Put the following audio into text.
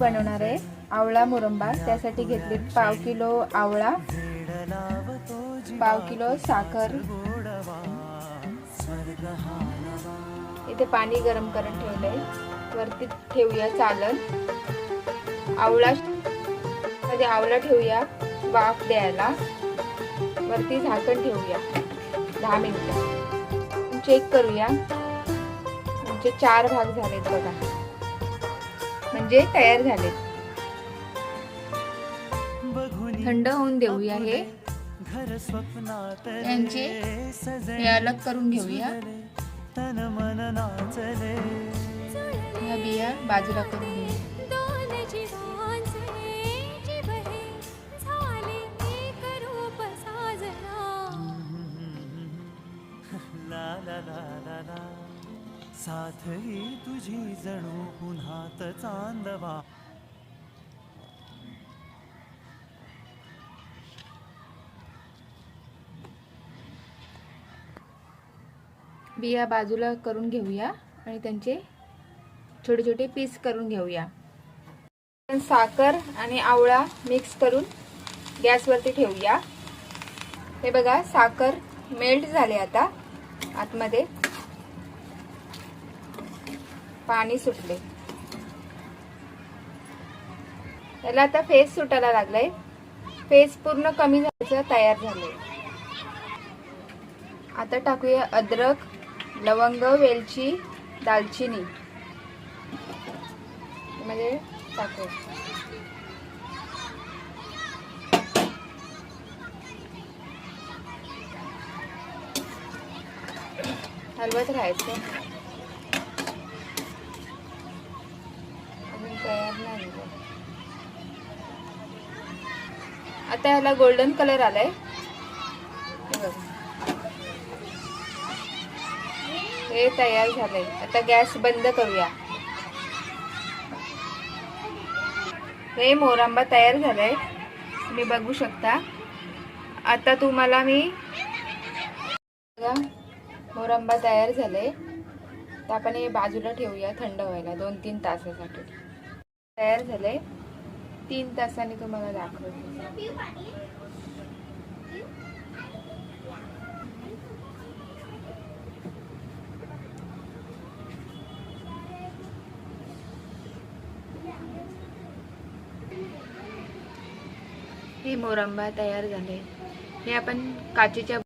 बनवणार आहे. आवळा मुरंबा त्यासाठी घेतली पाव किलो आवळा पाव किलो साखर. इथे पाणी गरम करून ठेवलंय. वरती ठेवूया चालत. आवळा मध्ये आवळा ठेवूया वाफ द्यायला. वरती झाकण ठेवूया. दहा मिनिटं. चेक करूया. म्हणजे चार भाग झालेत बघा. म्हणजे तयार झालेत थंड होऊन देऊया हे. यांचे हे अलग करून घेऊया. ह्या बिया बाजूला करून घेऊया. दोन जीवांचे जीव हे झाले साथ ही तुझी जणू पुन्हात चांदवा. बिया बाजूला करून घेऊया आणि त्यांचे छोटे छोटे पीस करून घेऊया. साखर आणि आवळा मिक्स करून गॅसवरती ठेवूया. हे बघा साखर मेल्ट झाले आता आतमध्ये. पाणी सुटले. त्याला आता फेस सुटायला लागलाय. फेस पूर्ण कमी झाल्याचं तयार झालंय. आता टाकूया अद्रक लवंग वेलची दालचिनी. म्हणजे टाकू हलवत राहायचं अजून तयार नाही झालं. आता ह्याला गोल्डन कलर आलाय. हे हे तयार झालंय. आता गॅस बंद करूया. हे मोरांबा तयार झालाय. तुम्ही बघू शकता. आता तुम्हाला मी बघा मोरांबा तयार झालाय. तर आपण हे बाजूला ठेवूया थंड व्हायला. दोन तीन तासासाठी. तयार झालंय. तीन तासांनी तुम्हाला दाखवते. हे मोरंबा तयार झाले. हे आपण काचेच्या